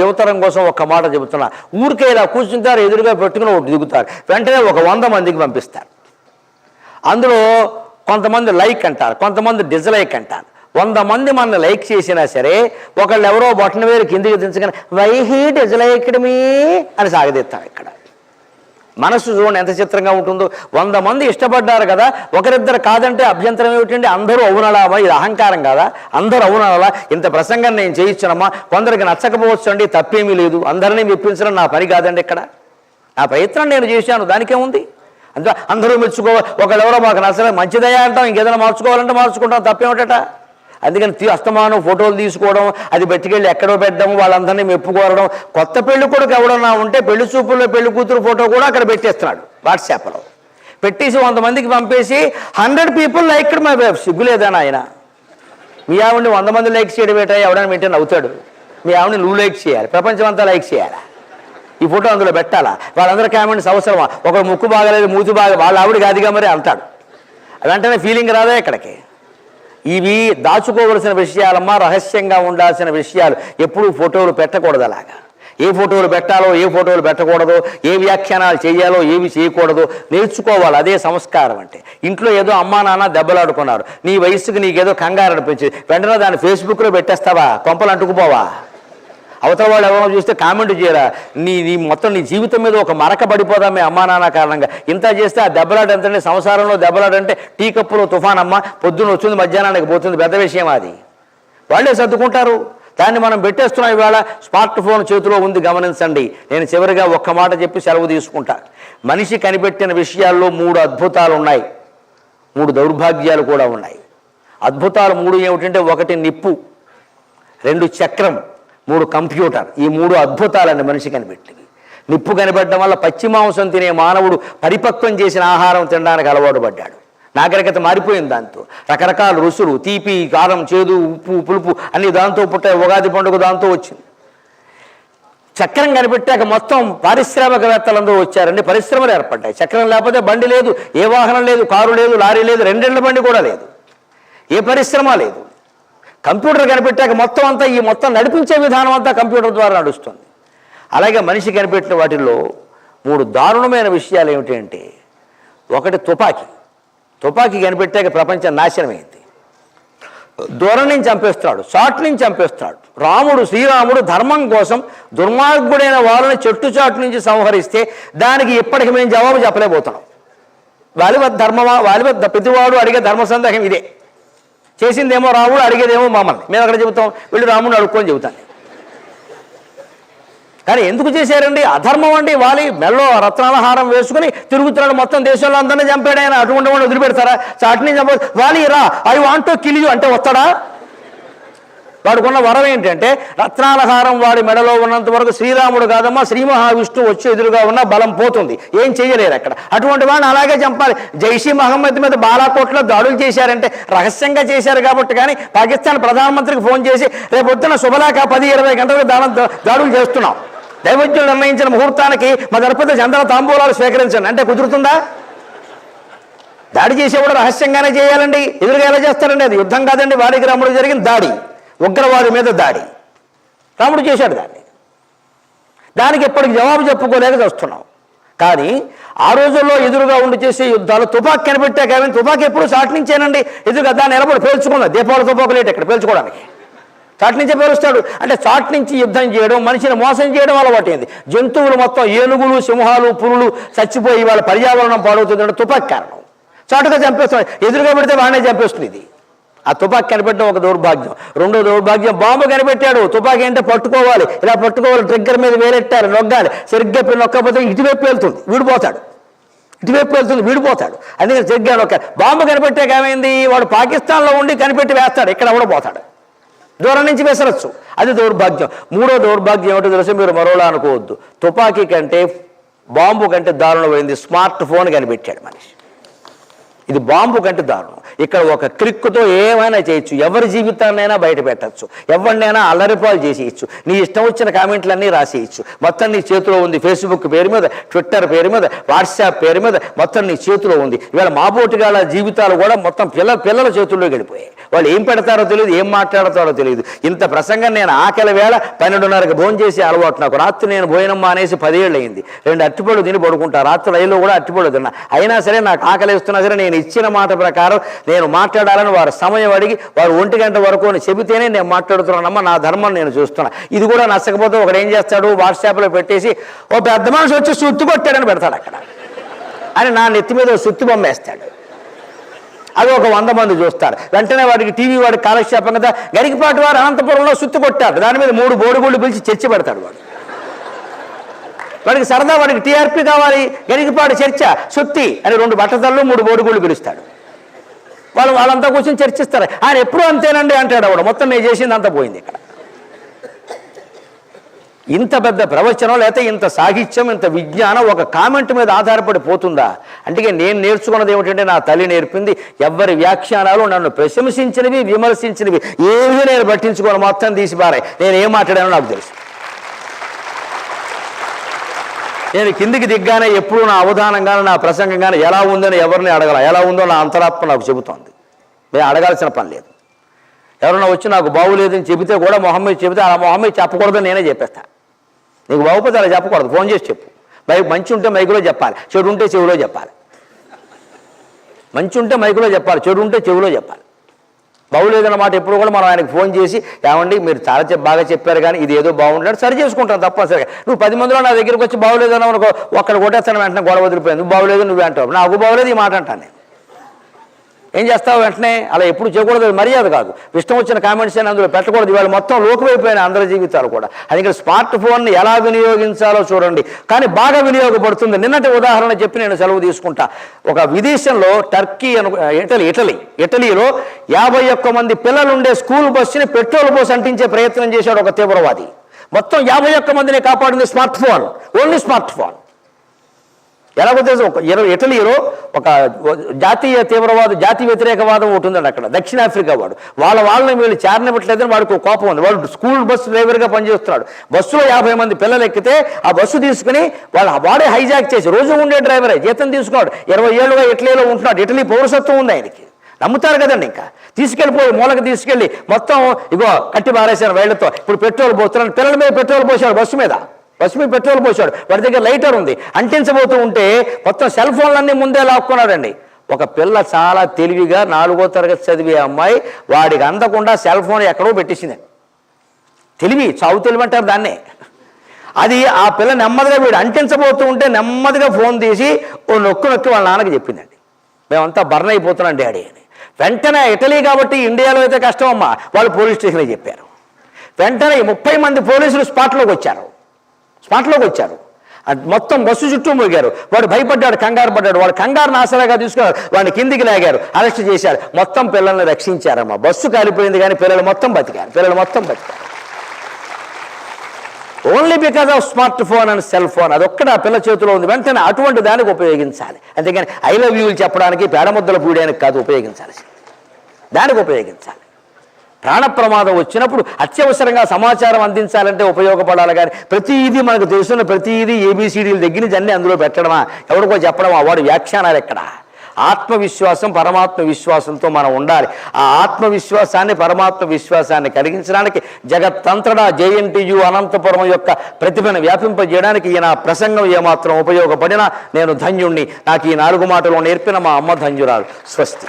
యువతరం కోసం ఒక మాట చెబుతున్నా. ఊరికే ఇలా కూర్చుంటారు ఎదురుగా పెట్టుకుని ఒకటి దిగుతారు. వెంటనే ఒక వంద మందికి పంపిస్తారు. అందులో కొంతమంది లైక్ అంటారు కొంతమంది డిజ్లైక్ అంటారు. వంద మంది మన లైక్ చేసినా సరే ఒకళ్ళు ఎవరో బొట్టన వేరు కిందికి దించగానే వై హీ డిజ్లైక్డ్ మీ? అని సాగదీస్తాం ఇక్కడ. మనసు చూడండి ఎంత చిత్రంగా ఉంటుందో. వంద మంది ఇష్టపడ్డారు కదా. ఒకరిద్దరు కాదంటే అభ్యంతరం ఏమిటంటే అందరూ అవునలామా ఇది అహంకారం కదా? అందరూ అవునలా ఇంత ప్రసంగం నేను చేయించనమ్మా. కొందరికి నచ్చకపోవచ్చు అండి తప్పేమీ లేదు. అందరినీ మెప్పించడం నా పని కాదండి ఇక్కడ. నా ప్రయత్నం నేను చేశాను దానికేముంది? అంతే అందరూ మెచ్చుకోవాలి ఒకళ్ళు మాకు నచ్చలేదు. మంచిదయ్యా అంటాం ఇంకేదైనా మార్చుకోవాలంటే మార్చుకుంటాం తప్పేమిటట? అందుకని తీ- అస్తమానం ఫోటోలు తీసుకోవడం అది బయటికెళ్ళి ఎక్కడో పెట్టడం వాళ్ళందరినీ మెప్పుకోవడం. కొత్త పెళ్ళి కొడుకు ఎవడన్నా ఉంటే పెళ్ళి చూపుల్లో పెళ్ళి కూతురు ఫోటో కూడా అక్కడ పెట్టేస్తున్నాడు వాట్సాప్లో. పెట్టేసి వంద మందికి పంపేసి hundred people like my wife సిగ్గులేదని ఆయన మీ ఆవిడని వంద మంది లైక్ చేయడం ఏంటో ఎవడని వింటే అవుతాడు మీ ఆవిడని నువ్వు లైక్ చేయాలి ప్రపంచం అంతా లైక్ చేయాలి? ఈ ఫోటో అందులో పెట్టాలా? వాళ్ళందరూ కామెంట్స్ అవసరమా? ఒక ముక్కు బాగలేదు మూతి బాగా వాళ్ళ ఆవిడ కాదుగా మరి అంటాడు. వెంటనే ఫీలింగ్ రాదా ఇక్కడికి? ఇవి దాచుకోవలసిన విషయాలమ్మా రహస్యంగా ఉండాల్సిన విషయాలు. ఎప్పుడూ ఫోటోలు పెట్టకూడదు అలాగా. ఏ ఫోటోలు పెట్టాలో ఏ ఫోటోలు పెట్టకూడదో ఏ వ్యాఖ్యానాలు చేయాలో ఏవి చేయకూడదో నేర్చుకోవాలి. అదే సంస్కారం అంటే. ఇంట్లో ఏదో అమ్మా నాన్న దెబ్బలాడుకున్నారు. నీ వయసుకు నీకేదో కంగారు అనిపించింది వెంటనే దాన్ని ఫేస్బుక్లో పెట్టేస్తావా? కొంపలు అంటుకుపోవా? అవతల వాళ్ళు ఎవరో చూస్తే కామెంట్ చేయరా? నీ నీ మొత్తం నీ జీవితం మీద ఒక మరక పడిపోదా మీ అమ్మా నాన్న కారణంగా. ఇంత చేస్తే ఆ దెబ్బలాట ఎంతంటే సంసారంలో దెబ్బలాడంటే టీ కప్పులో తుఫాన్ అమ్మ పొద్దున్న వచ్చింది మధ్యాహ్నానికి పోతుంది. పెద్ద విషయం అది. వాళ్ళే సర్దుకుంటారు. దాన్ని మనం పెట్టేస్తున్నాం ఇవాళ. స్మార్ట్ ఫోన్ చేతిలో ఉంది గమనించండి. నేను చివరిగా ఒక్క మాట చెప్పి సెలవు తీసుకుంటా. మనిషి కనిపెట్టిన విషయాల్లో మూడు అద్భుతాలు ఉన్నాయి. మూడు దౌర్భాగ్యాలు కూడా ఉన్నాయి. అద్భుతాలు మూడు ఏమిటంటే ఒకటి నిప్పు రెండు చక్రం. మూడు కంప్యూటర్ ఈ మూడు అద్భుతాలని మనిషి కనిపెట్టింది. నిప్పు కనిపెట్టడం వల్ల పచ్చి మాంసం తినే మానవుడు పరిపక్వం చేసిన ఆహారం తినడానికి అలవాటు పడ్డాడు. నాగరికత మారిపోయింది దాంతో. రకరకాల రుసులు తీపి కారం చేదు ఉప్పు పులుపు అన్ని దాంతో పుట్టాయి ఉగాది పండుగ దాంతో వచ్చింది. చక్రం కనిపెట్టాక మొత్తం పారిశ్రామికవేత్తలందరూ వచ్చారండి. పరిశ్రమలు ఏర్పడ్డాయి. చక్రం లేకపోతే బండి లేదు ఏ వాహనం లేదు కారు లేదు లారీ లేదు రెండేళ్ళ బండి కూడా లేదు. ఏ పరిశ్రమ లేదు. కంప్యూటర్ కనిపెట్టాక మొత్తం అంతా ఈ మొత్తం నడిపించే విధానం అంతా కంప్యూటర్ ద్వారా నడుస్తుంది. అలాగే మనిషి కనిపెట్టిన వాటిల్లో మూడు దారుణమైన విషయాలు ఏమిటంటే ఒకటి తుపాకీ. తుపాకీ కనిపెట్టాక ప్రపంచం నాశనమైంది దూరం నుంచి చంపేస్తాడు చాటు నుంచి చంపేస్తాడు. రాముడు శ్రీరాముడు ధర్మం కోసం దుర్మార్గుడైన వాళ్ళని చెట్టు చాటు నుంచి సంహరిస్తే దానికి ఇప్పటికి మేము జవాబు చెప్పలేకపోతున్నాం. వాలివత్ ధర్మమా వాలివత్ ప్రతివాడు అడిగే ధర్మ సందేహం ఇదే. చేసిందేమో రాముడు అడిగేదేమో మమ్మల్ని. మేము అక్కడ చెబుతాం వెళ్ళి రాముడిని అడుక్కొని చెబుతాను కానీ ఎందుకు చేశారండి? అధర్మం అండి వాలి. మెల్లో రత్నాలహారం వేసుకుని తిరుగుతున్నాడు మొత్తం దేశంలో అందరినీ చంపాడు ఆయన. అటువంటి వదిలిపెడతారా? చాటిని చంప వాలి రా. ఐ వాంట్ కిలియు కిల్ యూ. అంటే వస్తాడా? వాడుకున్న వరం ఏంటంటే రత్నాలహారం వాడి మెడలో ఉన్నంత వరకు శ్రీరాముడు కాదమ్మా శ్రీ మహావిష్ణువు వచ్చి ఎదురుగా ఉన్న బలం పోతుంది. ఏం చేయలేరు అక్కడ. అటువంటి వాడిని అలాగే చంపాలి. జైషీ మహమ్మద్ మీద బాలాకోట్లో దాడులు చేశారంటే రహస్యంగా చేశారు కాబట్టి కానీ పాకిస్తాన్ ప్రధానమంత్రికి ఫోన్ చేసి రేపొద్దున శుభలాక పది ఇరవై గంటలకు దానం దాడులు చేస్తున్నాం. దైవజ్ఞులు నిర్ణయించిన ముహూర్తానికి మా దళపతి చంద్ర తాంబూలాలు స్వీకరించండి. అంటే కుదురుతుందా? దాడి చేసేవాడు రహస్యంగానే చేయాలండి. ఎదురుగా ఎలా చేస్తారండి అది? యుద్ధం కాదండి. వాడికి రాముడు జరిగిన దాడి. ఉగ్రవాది మీద దాడి. రాముడు చేశాడు దాన్ని. దానికి ఇప్పటికి జవాబు చెప్పుకోలేక వస్తున్నాం కానీ ఆ రోజుల్లో ఎదురుగా ఉండి చేసే యుద్ధాలు తుపాకు కనిపెట్టా కానీ తుపాకు ఎప్పుడు చాటు నుంచేనండి? ఎదురుగా దాన్ని నిలబడి పేల్చుకుందా దీపావళి తుపాకు లేట్ ఇక్కడ పేల్చుకోవడానికి? చాటు నుంచే పేలుస్తాడు. అంటే చాటు నుంచి యుద్ధం చేయడం మనిషిని మోసం చేయడం అలవాటైంది జంతువులు మొత్తం ఏనుగులు సింహాలు పురులు చచ్చిపోయి వాళ్ళ పర్యావరణం పాడవుతుందంటే తుపాకు కారణం. చాటుగా చంపేస్తాడు ఎదురుగా పెడితే వాడినే చంపేస్తుంది ఇది. ఆ తుపాకి కనిపెట్టడం ఒక దౌర్భాగ్యం. రెండో దౌర్భాగ్యం బాంబు కనిపెట్టాడు. తుపాకి అంటే పట్టుకోవాలి. ఇలా పట్టుకోవాలి ట్రిగ్గర్ మీద వేలెట్టారు నొగ్గాలి సరిగ్గా నొక్కపోతే ఇటువైపు వెళ్తుంది వీడిపోతాడు. ఇటువైపు వెళ్తుంది వీడిపోతాడు. అందుకని సరిగ్గా నొక్క బాంబు కనిపెట్టాక ఏమైంది? వాడు పాకిస్తాన్లో ఉండి కనిపెట్టి వేస్తాడు. ఇక్కడ కూడా పోతాడు. దూరం నుంచి విసరచ్చు. అది దౌర్భాగ్యం. మూడో దౌర్భాగ్యం ఏమిటో తెలుసు? మీరు మరోలా అనుకోవద్దు. తుపాకీ కంటే బాంబు కంటే దారుణమైంది స్మార్ట్ ఫోన్ కనిపెట్టాడు మనిషి. ఇది బాంబు కంటే దారుణం. ఇక్కడ ఒక క్లిక్తో ఏమైనా చేయొచ్చు. ఎవరి జీవితాన్నైనా బయట పెట్టచ్చు. ఎవరినైనా అల్లరిపాలు చేసేయచ్చు. నీ ఇష్టం వచ్చిన కామెంట్లన్నీ రాసేయచ్చు. మొత్తం నీ చేతిలో ఉంది ఫేస్బుక్ పేరు మీద ట్విట్టర్ పేరు మీద వాట్సాప్ పేరు మీద మొత్తం నీ చేతిలో ఉంది. ఇవాళ మాబోటిగాళ్ళ జీవితాలు కూడా మొత్తం పిల్ల పిల్లల చేతుల్లో గడిపోయాయి వాళ్ళు ఏం పెడతారో తెలియదు ఏం మాట్లాడతారో తెలియదు. ఇంత ప్రసంగం నేను ఆకలి వేళ పన్నెండున్నరకు భోజనం చేసి అలవాటు నాకు. రాత్రి నేను భోజనం మానేసి పదేళ్ళు అయింది రెండు అట్టిపళ్ళు తిని పడుకుంటా. రాత్రి రైల్లో కూడా అట్టిపళ్ళు తిన్నా. అయినా సరే నాకు ఆకలి వేస్తున్నా సరే నేను ఇచ్చిన మాట ప్రకారం నేను మాట్లాడాలని వారు సమయం అడిగి వారు ఒంటి గంట వరకు అని చెబితేనే నేను మాట్లాడుతున్నానమ్మా నా ధర్మం నేను చూస్తున్నా. ఇది కూడా నచ్చకపోతే ఒకడు ఏం చేస్తాడు? వాట్సాప్లో పెట్టేసి ఓ పెద్ద మనిషి వచ్చి సుత్తు కొట్టాడని పెడతాడు అక్కడ. అని నా నెత్తి మీద సుత్తు బొమ్మేస్తాడు. అది ఒక వంద మంది చూస్తారు. వెంటనే వాడికి టీవీ వాడికి కాలక్షేపం కదా. గరికపాటి వారు అనంతపురంలో సుత్తు కొట్టారు. దాని మీద మూడు బోడుగుళ్ళు పిలిచి చర్చ పెడతాడు వాడు. వాడికి సరదా వాడికి టీఆర్పీ కావాలి గరికపాటి చర్చ సుత్తి అని రెండు బట్టతల్లో మూడు బోడుగుళ్ళు పిలుస్తాడు. వాళ్ళు వాళ్ళంతా కూర్చొని చర్చిస్తారు. ఆయన ఎప్పుడూ అంతేనండి అంటాడు ఆవిడ మొత్తం నేను చేసింది అంత పోయింది ఇక్కడ. ఇంత పెద్ద ప్రవచనం లేకపోతే ఇంత సాహిత్యం ఇంత విజ్ఞానం ఒక కామెంట్ మీద ఆధారపడి పోతుందా? అంటే నేను నేర్చుకున్నది ఏమిటంటే నా తల్లి నేర్పింది ఎవరి వ్యాఖ్యానాలు నన్ను ప్రశంసించినవి విమర్శించినవి ఏమీ నేను పట్టించుకోను మొత్తం తీసి పారాయి నేను ఏం మాట్లాడానో నాకు తెలుసు. నేను కిందికి దిగ్గానే ఎప్పుడు నా అవధానంగానే నా ప్రసంగంగానే ఎలా ఉందని ఎవరిని అడగల. ఎలా ఉందో నా అంతరాత్మ నాకు చెబుతోంది. నేను అడగాల్సిన పని లేదు. ఎవరైనా వచ్చి నాకు బాగులేదని చెబితే కూడా మొహమ్మద్ చెబితే అలా మొహమ్మద్ చెప్పకూడదని నేనే చెప్పేస్తా. నీకు బాగుపోతే అలా చెప్పకూడదు. ఫోన్ చేసి చెప్పు. మైక్ మంచి ఉంటే మైకులో చెప్పాలి. చెడు ఉంటే చెవిలో చెప్పాలి. మంచి ఉంటే మైకులో చెప్పాలి. చెడు ఉంటే చెవిలో చెప్పాలి. బాగులేదన్నమాట ఎప్పుడు కూడా మనం ఆయనకు ఫోన్ చేసి ఏమండి మీరు చాలా బాగా చెప్పారు కానీ ఇది ఏదో బాగుంటాడు సరి చేసుకుంటాను తప్పనిసరిగా. నువ్వు పది మందిలో నా దగ్గరికి వచ్చి బాగులేదన్న అనుకో ఒక్కడ కొట్టేస్తాను వెంటనే గొడవ వదిలిపోయింది. నువ్వు బాగులేదు నువ్వే అంటావు. నాకు బాగులేదు ఈ మాట అంటాను నేను. ఏం చేస్తావు వెంటనే? అలా ఎప్పుడు చేయకూడదు మర్యాద కాదు. ఇష్టం వచ్చిన కామెంట్స్ అని అందులో పెట్టకూడదు. ఇవాళ మొత్తం లోకమైపోయిన అందరి జీవితాలు కూడా. అది స్మార్ట్ ఫోన్ని ఎలా వినియోగించాలో చూడండి. కానీ బాగా వినియోగపడుతుంది. నిన్నటి ఉదాహరణ చెప్పి నేను సెలవు తీసుకుంటా. ఒక విదేశంలో టర్కీ అను ఇటలీ ఇటలీ ఇటలీలో యాభై ఒక్క మంది పిల్లలు ఉండే స్కూల్ బస్సుని పెట్రోల్ బస్సు అంటించే ప్రయత్నం చేశాడు ఒక తీవ్రవాది. మొత్తం యాభై ఒక్క మందిని కాపాడింది smart phone. Only smart phone. ఎలాగో తెలుసు ఒక ఇరవై ఇటలీలో ఒక జాతీయ తీవ్రవాద జాతి వ్యతిరేకవాదం ఒకటి ఉందండి అక్కడ దక్షిణాఫ్రికా వాడు. వాళ్ళ వాళ్ళని వీళ్ళు చేరనివ్వట్లేదని వాడికి ఒక కోపం ఉంది. వాడు స్కూల్ బస్సు డ్రైవర్గా పనిచేస్తున్నాడు. బస్సులో యాభై మంది పిల్లలు ఎక్కితే ఆ బస్సు తీసుకుని వాళ్ళ వాడే హైజాక్ చేసి రోజు ఉండే డ్రైవరే జీతం తీసుకున్నాడు. ఇరవై ఏళ్ళుగా ఇటలీలో ఉంటున్నాడు. ఇటలీ పౌరసత్వం ఉంది ఆయనకి. నమ్ముతారు కదండి ఇంకా. తీసుకెళ్ళిపోయి మూలకి తీసుకెళ్ళి మొత్తం ఇగో కట్టి పారేశారు వేళ్ళతో ఇప్పుడు పెట్రోల్ పోస్తున్నాడు పిల్లల మీద పెట్రోల్ పోసాడు బస్సు మీద. బస్సు పెట్రోల్ పోసాడు వాడి దగ్గర లైటర్ ఉంది. అంటించబోతూ ఉంటే మొత్తం సెల్ ఫోన్లన్నీ ముందే లాక్కున్నాడండి. ఒక పిల్ల చాలా తెలివిగా నాలుగో తరగతి చదివే అమ్మాయి వాడికి అందకుండా సెల్ ఫోన్ ఎక్కడో పెట్టేసింది. తెలివి చావు తెలివి అంటారు దాన్నే. అది ఆ పిల్ల నెమ్మదిగా వీడు అంటించబోతూ ఉంటే నెమ్మదిగా ఫోన్ తీసి ఓ నొక్కు నొక్కి వాళ్ళ నాన్నకి చెప్పిందండి. మేమంతా బర్న్ అయిపోతున్నాం డాడీ అని. వెంటనే ఇటలీ కాబట్టి ఇండియాలో అయితే కష్టం అమ్మా. వాళ్ళు పోలీస్ స్టేషన్లో చెప్పారు. వెంటనే ముప్పై మంది పోలీసులు స్పాట్లోకి వచ్చారు. స్పాట్లోకి వచ్చారు. మొత్తం బస్సు చుట్టూ మురిగారు. వాడు భయపడ్డాడు కంగారు పడ్డాడు. వాడు కంగారు ఆసరాగా తీసుకున్నారు వాడిని కిందికి లాగారు అరెస్ట్ చేశారు. మొత్తం పిల్లల్ని రక్షించారమ్మా. బస్సు కాలిపోయింది కానీ పిల్లలు మొత్తం బతికారు. పిల్లలు మొత్తం బతికారు. Only because of smart phone and cell phone అదొక్కడ పిల్ల చేతిలో ఉంది. వెంటనే అటువంటి దానికి ఉపయోగించాలి. అంతేగాని ఐ లవ్ యూలు చెప్పడానికి పేడముద్దలు పూయడానికి కాదు ఉపయోగించాలి దానికి ఉపయోగించాలి. ప్రాణ ప్రమాదం వచ్చినప్పుడు అత్యవసరంగా సమాచారం అందించాలంటే ఉపయోగపడాలి కానీ ప్రతిదీ మనకు తెలుసున్న ప్రతిదీ ఏబిసిడీల దగ్గర నుంచి అన్నీ అందులో పెట్టడమా? ఎవరికో చెప్పడమా? వాడు వ్యాఖ్యానాలు ఎక్కడ? ఆత్మవిశ్వాసం పరమాత్మ విశ్వాసంతో మనం ఉండాలి. ఆ ఆత్మవిశ్వాసాన్ని పరమాత్మ విశ్వాసాన్ని కలిగించడానికి జగత్తంతటా జేఎన్టీయు అనంతపురం యొక్క ప్రతిభను వ్యాపింపజేయడానికి ఈయన ప్రసంగం ఏమాత్రం ఉపయోగపడినా నేను ధన్యుణ్ణి. నాకు ఈ నాలుగు మాటలు నేర్పిన మా అమ్మ ధన్యురాలు. స్వస్తి.